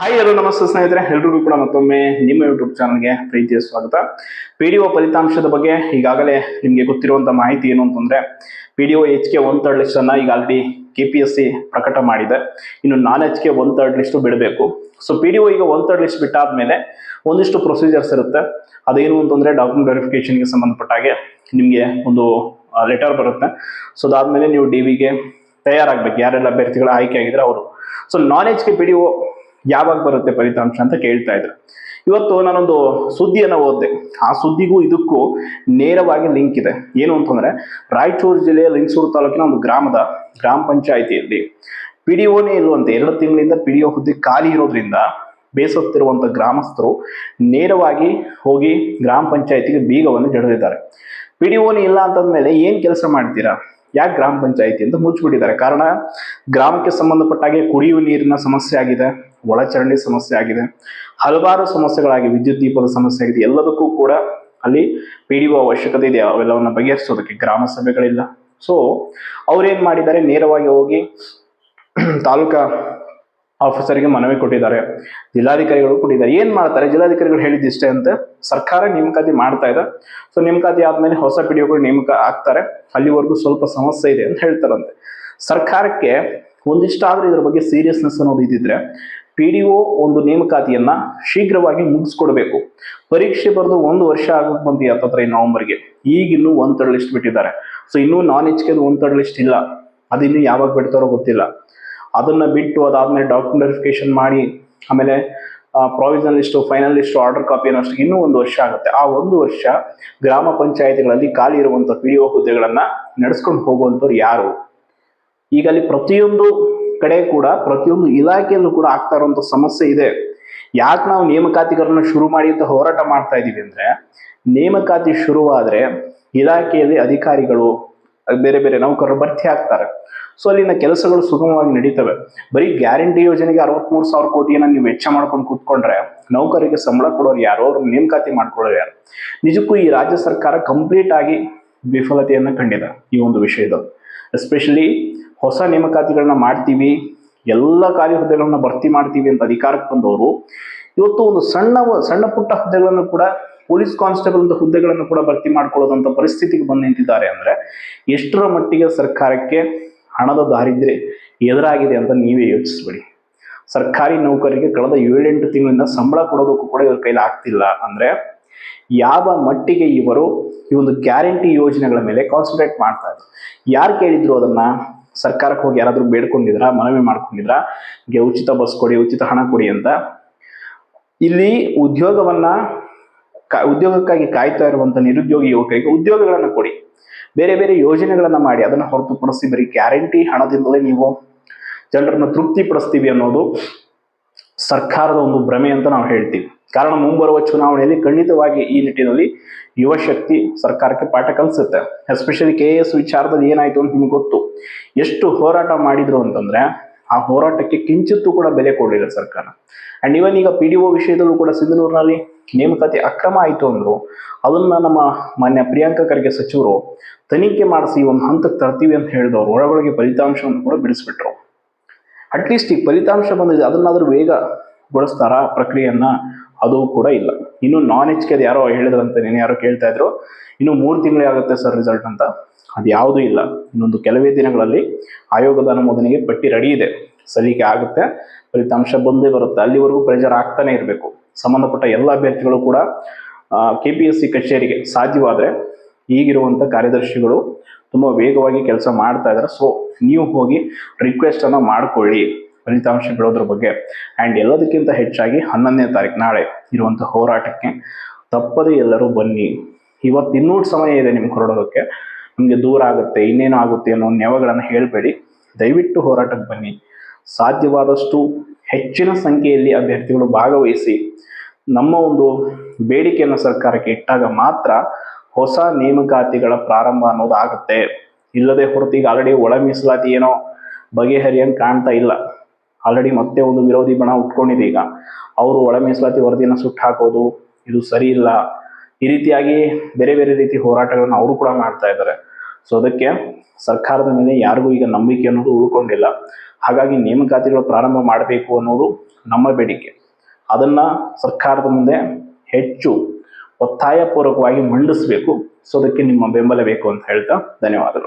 Hi ಎಲ್ಲರೂ, ನಮಸ್ತೆ ಸ್ನೇಹಿತರೆ. ಎಲ್ರಿಗೂ ಕೂಡ ಮತ್ತೊಮ್ಮೆ ನಿಮ್ಮ ಯೂಟ್ಯೂಬ್ ಚಾನಲ್ಗೆ ಪ್ರೀತಿಯ ಸ್ವಾಗತ. ಪಿ ಡಿ ಒ ಫಲಿತಾಂಶದ ಬಗ್ಗೆ ಈಗಾಗಲೇ ನಿಮಗೆ ಗೊತ್ತಿರುವಂಥ ಮಾಹಿತಿ ಏನು ಅಂತಂದ್ರೆ P D O H K one third list ಅನ್ನ ಈಗ already K P S C ಪ್ರಕಟ ಮಾಡಿದೆ. ಇನ್ನು non H K one third list ಬಿಡಬೇಕು. ಸೊ ಪಿ ಡಿ ಒ ಈಗ ಒನ್ ತರ್ಡ್ ಲಿಸ್ಟ್ ಬಿಟ್ಟಾದ್ಮೇಲೆ ಒಂದಿಷ್ಟು ಪ್ರೊಸೀಜರ್ಸ್ ಇರುತ್ತೆ. ಅದೇನು ಅಂತಂದ್ರೆ ಡಾಕ್ಯುಮೆಂಟ್ ವೆರಿಫಿಕೇಷನ್ಗೆ ಸಂಬಂಧಪಟ್ಟ ಹಾಗೆ ನಿಮಗೆ ಒಂದು ಲೆಟರ್ ಬರುತ್ತೆ. ಸೊ ಅದಾದ್ಮೇಲೆ ನೀವು ಡಿ ವಿಗೆ ತಯಾರಾಗಬೇಕು. ಯಾರೆಲ್ಲ ಅಭ್ಯರ್ಥಿಗಳು ಆಯ್ಕೆ ಆಗಿದ್ರೆ ಅವರು. So non H K P D O ಯಾವಾಗ ಬರುತ್ತೆ ಫಲಿತಾಂಶ ಅಂತ ಕೇಳ್ತಾ ಇದ್ರು. ಇವತ್ತು ನಾನೊಂದು ಸುದ್ದಿಯನ್ನು ಓದಿದೆ. ಆ ಸುದ್ದಿಗೂ ಇದಕ್ಕೂ ನೇರವಾಗಿ ಲಿಂಕ್ ಇದೆ. ಏನು ಅಂತಂದ್ರೆ, ರಾಯಚೂರು ಜಿಲ್ಲೆಯ ಲಿಂಗಸೂರು ತಾಲೂಕಿನ ಒಂದು ಗ್ರಾಮದ ಗ್ರಾಮ ಪಂಚಾಯಿತಿಯಲ್ಲಿ ಪಿ ಡಿ ಒನೇ ಇರುವಂತೆ ಎರಡು ತಿಂಗಳಿಂದ ಪಿ ಡಿ ಒ ಹುದ್ದೆ ಖಾಲಿ ಇರೋದ್ರಿಂದ ಬೇಸತ್ತಿರುವಂತ ಗ್ರಾಮಸ್ಥರು ನೇರವಾಗಿ ಹೋಗಿ ಗ್ರಾಮ ಪಂಚಾಯಿತಿಗೆ ಬೀಗವನ್ನು ಜಡಿದಿದ್ದಾರೆ. ಪಿ ಡಿ ಓನೇ ಇಲ್ಲ ಅಂತಂದ್ಮೇಲೆ ಏನ್ ಕೆಲಸ ಮಾಡ್ತೀರಾ? ಯಾಕೆ ಗ್ರಾಮ ಪಂಚಾಯಿತಿ ಅಂತ ಮುಚ್ಚಿಬಿಟ್ಟಿದ್ದಾರೆ ಕಾರಣ ಗ್ರಾಮಕ್ಕೆ ಸಂಬಂಧಪಟ್ಟ ಹಾಗೆ ಕುಡಿಯುವ ನೀರಿನ ಸಮಸ್ಯೆ ಆಗಿದೆ, ಒಳಚರಂಡಿ ಸಮಸ್ಯೆ ಆಗಿದೆ, ಹಲವಾರು ಸಮಸ್ಯೆಗಳಾಗಿ, ವಿದ್ಯುತ್ ದೀಪದ ಸಮಸ್ಯೆ ಆಗಿದೆ. ಎಲ್ಲದಕ್ಕೂ ಕೂಡ ಅಲ್ಲಿ ಪಿ ಡಿ ಒ ಅವಶ್ಯಕತೆ ಇದೆ. ಅವೆಲ್ಲವನ್ನ ಬಗೆಹರಿಸೋದಕ್ಕೆ ಗ್ರಾಮ ಸಭೆಗಳಿಲ್ಲ. ಸೊ ಅವ್ರೇನ್ ಮಾಡಿದ್ದಾರೆ? ನೇರವಾಗಿ ಹೋಗಿ ತಾಲೂಕಾ ಆಫೀಸರ್ಗೆ ಮನವಿ ಕೊಟ್ಟಿದ್ದಾರೆ. ಜಿಲ್ಲಾಧಿಕಾರಿಗಳು ಕೊಟ್ಟಿದ್ದಾರೆ. ಏನ್ ಮಾಡ್ತಾರೆ? ಜಿಲ್ಲಾಧಿಕಾರಿಗಳು ಹೇಳಿದ್ದಿಷ್ಟೇ ಅಂತ ಸರ್ಕಾರ ನೇಮಕಾತಿ ಮಾಡ್ತಾ ಇದೆ. ಸೊ ನೇಮಕಾತಿ ಆದ್ಮೇಲೆ ಹೊಸ ಪಿ ಡಿ ಒಗಳು ನೇಮಕ ಆಗ್ತಾರೆ. ಅಲ್ಲಿವರೆಗೂ ಸ್ವಲ್ಪ ಸಮಸ್ಯೆ ಇದೆ ಅಂತ ಹೇಳ್ತಾರಂತೆ. ಸರ್ಕಾರಕ್ಕೆ ಒಂದಿಷ್ಟಾದರೂ ಇದ್ರ ಬಗ್ಗೆ ಸೀರಿಯಸ್ನೆಸ್ ಅನ್ನೋದು ಇದ್ದಿದ್ರೆ ಪಿ ಡಿ ಒ ಒಂದು ನೇಮಕಾತಿಯನ್ನ ಶೀಘ್ರವಾಗಿ ಮುಗಿಸ್ಕೊಡ್ಬೇಕು. ಪರೀಕ್ಷೆ ಬರೆದು ಒಂದು ವರ್ಷ ಆಗಕ್ಕೆ ಬಂತು ಈ ನವೆಂಬರ್ಗೆ. ಈಗ ಇನ್ನೂ ಒಂದ್ ತರ್ಡ್ ಲಿಸ್ಟ್ ಬಿಟ್ಟಿದ್ದಾರೆ. ಸೊ ಇನ್ನೂ ನಾನ್ ಎಚ್ ಕೆದು ಒಂದ್ ತರ್ಡ್ ಲಿಸ್ಟ್ ಇಲ್ಲ. ಅದಿನ್ನೂ ಯಾವಾಗ ಬಿಡ್ತಾರೋ ಗೊತ್ತಿಲ್ಲ. ಅದನ್ನ ಬಿಟ್ಟು ಅದಾದ್ಮೇಲೆ ಡಾಕ್ಯುಮೆಂಟ್ ವೆರಿಫಿಕೇಶನ್ ಮಾಡಿ, ಆಮೇಲೆ provisional list final list order copy ಅನ್ನೋಷ್ಟು ಇನ್ನೂ ಒಂದು ವರ್ಷ ಆಗುತ್ತೆ. ಆ ಒಂದು ವರ್ಷ ಗ್ರಾಮ ಪಂಚಾಯಿತಿಗಳಲ್ಲಿ ಖಾಲಿ ಇರುವಂತ ಪಿ ಡಿ ಒ ಹುದ್ದೆಗಳನ್ನ ನಡೆಸ್ಕೊಂಡು ಹೋಗುವಂಥವ್ರು ಯಾರು? ಈಗ ಅಲ್ಲಿ ಪ್ರತಿಯೊಂದು ಕಡೆ ಕೂಡ, ಪ್ರತಿಯೊಂದು ಇಲಾಖೆಯಲ್ಲೂ ಕೂಡ ಆಗ್ತಾ ಇರುವಂತ ಸಮಸ್ಯೆ ಇದೆ. ಯಾಕೆ ನಾವು ನೇಮಕಾತಿಗಳನ್ನ ಶುರು ಮಾಡಿ ಅಂತ ಹೋರಾಟ ಮಾಡ್ತಾ ಇದೀವಿ ಅಂದ್ರೆ, ನೇಮಕಾತಿ ಶುರುವಾದ್ರೆ ಇಲಾಖೆಯಲ್ಲಿ ಅಧಿಕಾರಿಗಳು ಬೇರೆ ಬೇರೆ ನೌಕರರು ಭರ್ತಿ ಆಗ್ತಾರೆ. ಸೊ ಅಲ್ಲಿನ ಕೆಲಸಗಳು ಸುಗಮವಾಗಿ ನಡೀತವೆ. ಬರೀ ಗ್ಯಾರಂಟಿ ಯೋಜನೆಗೆ ಅರವತ್ಮೂರು ಸಾವಿರ ಕೋಟಿಯನ್ನ ನೀವು ವೆಚ್ಚ ಮಾಡ್ಕೊಂಡು ಕೂತ್ಕೊಂಡ್ರೆ, ನೌಕರಿಗೆ ಸಂಬಳ ಕೊಡೋರು ಯಾರು ಅವ್ರ ನೇಮಕಾತಿ ಮಾಡ್ಕೊಳ್ಳೋರು ಯಾರು? ನಿಜಕ್ಕೂ ಈ ರಾಜ್ಯ ಸರ್ಕಾರ ಕಂಪ್ಲೀಟ್ ಆಗಿ ವಿಫಲತೆಯನ್ನು ಕಂಡಿದೆ ಈ ಒಂದು ವಿಷಯದಲ್ಲಿ. ಎಸ್ಪೆಷಲಿ ಹೊಸ ನೇಮಕಾತಿಗಳನ್ನ ಮಾಡ್ತೀವಿ, ಎಲ್ಲ ಖಾಲಿ ಹುದ್ದೆಗಳನ್ನ ಭರ್ತಿ ಮಾಡ್ತೀವಿ ಅಂತ ಅಧಿಕಾರಕ್ಕೆ ಬಂದವರು, ಇವತ್ತು ಒಂದು ಸಣ್ಣ ಸಣ್ಣ ಪುಟ್ಟ ಹುದ್ದೆಗಳನ್ನು ಕೂಡ ಪೊಲೀಸ್ ಕಾನ್ಸ್ಟೇಬಲ್ ಅಂತ ಹುದ್ದೆಗಳನ್ನು ಕೂಡ ಭರ್ತಿ ಮಾಡ್ಕೊಳ್ಳೋದಂತ ಪರಿಸ್ಥಿತಿಗೆ ಬಂದು ನಿಂತಿದ್ದಾರೆ ಅಂದ್ರೆ ಎಷ್ಟರ ಮಟ್ಟಿಗೆ ಸರ್ಕಾರಕ್ಕೆ ಹಣದ ದಾರಿದ್ರೆ ಎದುರಾಗಿದೆ ಅಂತ ನೀವೇ ಯೋಚಿಸ್ಬೇಡಿ. ಸರ್ಕಾರಿ ನೌಕರಿಗೆ ಕಳೆದ ಏಳೆಂಟು ತಿಂಗಳಿಂದ ಸಂಬಳ ಕೊಡೋದಕ್ಕೂ ಕೂಡ ಇವ್ರ ಕೈಲಿ ಆಗ್ತಿಲ್ಲ ಅಂದ್ರೆ ಯಾವ ಮಟ್ಟಿಗೆ ಇವರು ಈ ಒಂದು ಗ್ಯಾರಂಟಿ ಯೋಜನೆಗಳ ಮೇಲೆ ಕಾನ್ಸಂಟ್ರೇಟ್ ಮಾಡ್ತಾ ಇದ್ರು. ಯಾರು ಕೇಳಿದ್ರು ಅದನ್ನ? ಸರ್ಕಾರಕ್ಕೆ ಹೋಗಿ ಯಾರಾದರೂ ಬೇಡ್ಕೊಂಡಿದ್ರ, ಮನವಿ ಮಾಡ್ಕೊಂಡಿದ್ರ ಗೆ ಉಚಿತ ಬಸ್ ಕೊಡಿ, ಉಚಿತ ಹಣ ಕೊಡಿ ಅಂತ. ಇಲ್ಲಿ ಉದ್ಯೋಗವನ್ನ ಉದ್ಯೋಗಕ್ಕಾಗಿ ಕಾಯ್ತಾ ಇರುವಂತ ನಿರುದ್ಯೋಗಿ ಯುವಕರಿಗೆ ಉದ್ಯೋಗಗಳನ್ನ ಕೊಡಿ. ಬೇರೆ ಬೇರೆ ಯೋಜನೆಗಳನ್ನ ಮಾಡಿ, ಅದನ್ನ ಹೊರತುಪಡಿಸಿ ಬರೀ ಗ್ಯಾರಂಟಿ ಹಣದಿಂದಲೇ ನೀವು ಜನರನ್ನ ತೃಪ್ತಿಪಡಿಸ್ತೀವಿ ಅನ್ನೋದು ಸರ್ಕಾರದ ಒಂದು ಭ್ರಮೆ ಅಂತ ನಾವು ಹೇಳ್ತೀವಿ. ಕಾರಣ ಮುಂಬರುವ ಚುನಾವಣೆಯಲ್ಲಿ ಖಂಡಿತವಾಗಿ ಈ ನಿಟ್ಟಿನಲ್ಲಿ ಯುವ ಶಕ್ತಿ ಸರ್ಕಾರಕ್ಕೆ ಪಾಠ ಕಲಿಸುತ್ತೆ. ಎಸ್ಪೆಷಲಿ ಕೆ ಎಸ್ ವಿಚಾರದಲ್ಲಿ ಏನಾಯ್ತು ಅಂತ ನಿಮ್ಗೆ ಗೊತ್ತು. ಎಷ್ಟು ಹೋರಾಟ ಮಾಡಿದ್ರು ಅಂತಂದ್ರೆ ಆ ಹೋರಾಟಕ್ಕೆ ಕಿಂಚಿತ್ತು ಕೂಡ ಬೆಲೆ ಕೊಡಲಿಲ್ಲ ಸರ್ಕಾರ. ಅಂಡ್ ಇವನ್ ಈಗ ಪಿ ಡಿ ಒ ವಿಷಯದಲ್ಲೂ ಕೂಡ ಸಿಂಧನೂರಿನಲ್ಲಿ ನೇಮಕಾತಿ ಅಕ್ರಮ ಆಯಿತು ಅಂದ್ರು, ಅದನ್ನ ನಮ್ಮ ಮಾನ್ಯ ಪ್ರಿಯಾಂಕ ಖರ್ಗೆ ಸಚಿವರು ತನಿಖೆ ಮಾಡಿಸಿ ಒಂದು ಹಂತಕ್ಕೆ ತರ್ತೀವಿ ಅಂತ ಹೇಳಿದವರು ಒಳಗೊಳಗೆ ಫಲಿತಾಂಶವನ್ನು ಕೂಡ ಬಿಡಿಸ್ಬಿಟ್ರು. ಅಟ್ಲೀಸ್ಟ್ ಈ ಫಲಿತಾಂಶ ಬಂದಿದೆ. ಅದನ್ನಾದ್ರೂ ವೇಗಗೊಳಿಸ್ತಾರ ಪ್ರಕ್ರಿಯೆಯನ್ನ? ಅದು ಕೂಡ ಇಲ್ಲ. ಇನ್ನು ನಾನ್ ಎಚ್ ಕೆ ಯಾರೋ ಹೇಳಿದ್ರಂತೆ, ನೀನು ಯಾರೋ ಕೇಳ್ತಾ ಇದ್ರು, ಇನ್ನು ಮೂರು ತಿಂಗಳೇ ಆಗುತ್ತೆ ಸರ್ ರಿಸಲ್ಟ್ ಅಂತ. ಅದು ಯಾವುದೂ ಇಲ್ಲ. ಇನ್ನೊಂದು ಕೆಲವೇ ದಿನಗಳಲ್ಲಿ ಆಯೋಗದ ಅನುಮೋದನೆಗೆ ಪಟ್ಟಿ ರೆಡಿ ಇದೆ. ಸಲ್ಲಿಕೆ ಆಗುತ್ತೆ. ಫಲಿತಾಂಶ ಬಂದೇ ಬರುತ್ತೆ. ಅಲ್ಲಿವರೆಗೂ ಪ್ರೆಷರ್ ಆಗ್ತಾನೆ ಇರಬೇಕು. ಸಂಬಂಧಪಟ್ಟ ಎಲ್ಲ ಅಭ್ಯರ್ಥಿಗಳು ಕೂಡ ಕೆ ಪಿ ಎಸ್ ಸಿ ಕಚೇರಿಗೆ ಸಾಧ್ಯವಾದರೆ ಈಗಿರುವಂಥ ಕಾರ್ಯದರ್ಶಿಗಳು ತುಂಬ ವೇಗವಾಗಿ ಕೆಲಸ ಮಾಡ್ತಾ ಇದ್ದಾರೆ ಸೊ ನೀವು ಹೋಗಿ ರಿಕ್ವೆಸ್ಟನ್ನು ಮಾಡ್ಕೊಳ್ಳಿ. ಫಲಿತಾಂಶ ಬಿಡೋದ್ರ ಬಗ್ಗೆ. ಆ್ಯಂಡ್ ಎಲ್ಲದಕ್ಕಿಂತ ಹೆಚ್ಚಾಗಿ ಹನ್ನೊಂದನೇ ತಾರೀಕು ನಾಳೆ ಇರುವಂಥ ಹೋರಾಟಕ್ಕೆ ತಪ್ಪದೇ ಎಲ್ಲರೂ ಬನ್ನಿ. ಇವತ್ತು ಇನ್ನೂ ಸಮಯ ಇದೆ ನಿಮ್ಗೆ ಹೊರಡೋದಕ್ಕೆ. ನಿಮಗೆ ದೂರ ಆಗುತ್ತೆ, ಇನ್ನೇನು ಆಗುತ್ತೆ ಅನ್ನೋ ನೆವಗಳನ್ನು ಹೇಳಬೇಡಿ. ದಯವಿಟ್ಟು ಹೋರಾಟಕ್ಕೆ ಬನ್ನಿ. ಸಾಧ್ಯವಾದಷ್ಟು ಹೆಚ್ಚಿನ ಸಂಖ್ಯೆಯಲ್ಲಿ ಅಭ್ಯರ್ಥಿಗಳು ಭಾಗವಹಿಸಿ. ನಮ್ಮ ಒಂದು ಬೇಡಿಕೆಯನ್ನು ಸರ್ಕಾರಕ್ಕೆ ಇಟ್ಟಾಗ ಮಾತ್ರ ಹೊಸ ನೇಮಕಾತಿಗಳ ಪ್ರಾರಂಭ ಅನ್ನೋದು ಆಗುತ್ತೆ ಇಲ್ಲದೆ ಹೊರತು ಈಗ ಆಲ್ರೆಡಿ ಒಳ ಮೀಸಲಾತಿ ಏನೋ ಬಗೆಹರಿಯಂಗೆ ಕಾಣ್ತಾ ಇಲ್ಲ. ಆಲ್ರೆಡಿ ಮತ್ತೆ ಒಂದು ವಿರೋಧಿ ಬಣ ಉಟ್ಕೊಂಡಿದೆ ಈಗ ಅವರು ಒಳ ಮೀಸಲಾತಿ ವರದಿಯನ್ನು ಸುಟ್ಟು ಹಾಕೋದು, ಇದು ಸರಿ ಇಲ್ಲ. ಈ ರೀತಿಯಾಗಿ ಬೇರೆ ಬೇರೆ ರೀತಿ ಹೋರಾಟಗಳನ್ನು ಅವರು ಕೂಡ ಮಾಡ್ತಾ ಇದ್ದಾರೆ. ಸೊ ಅದಕ್ಕೆ ಸರ್ಕಾರದ ಮೇಲೆ ಯಾರಿಗೂ ಈಗ ನಂಬಿಕೆ ಅನ್ನೋದು ಉಳ್ಕೊಂಡಿಲ್ಲ. ಹಾಗಾಗಿ ನೇಮಕಾತಿಗಳು ಪ್ರಾರಂಭ ಮಾಡಬೇಕು ಅನ್ನೋದು ನಮ್ಮ ಬೇಡಿಕೆ. ಅದನ್ನ ಸರ್ಕಾರದ ಮುಂದೆ ಹೆಚ್ಚು ಒತ್ತಾಯಪೂರ್ವಕವಾಗಿ ಮಂಡಿಸಬೇಕು. ಸೊ ಅದಕ್ಕೆ ನಿಮ್ಮ ಬೆಂಬಲ ಬೇಕು ಅಂತ ಹೇಳ್ತಾ ಧನ್ಯವಾದಗಳು.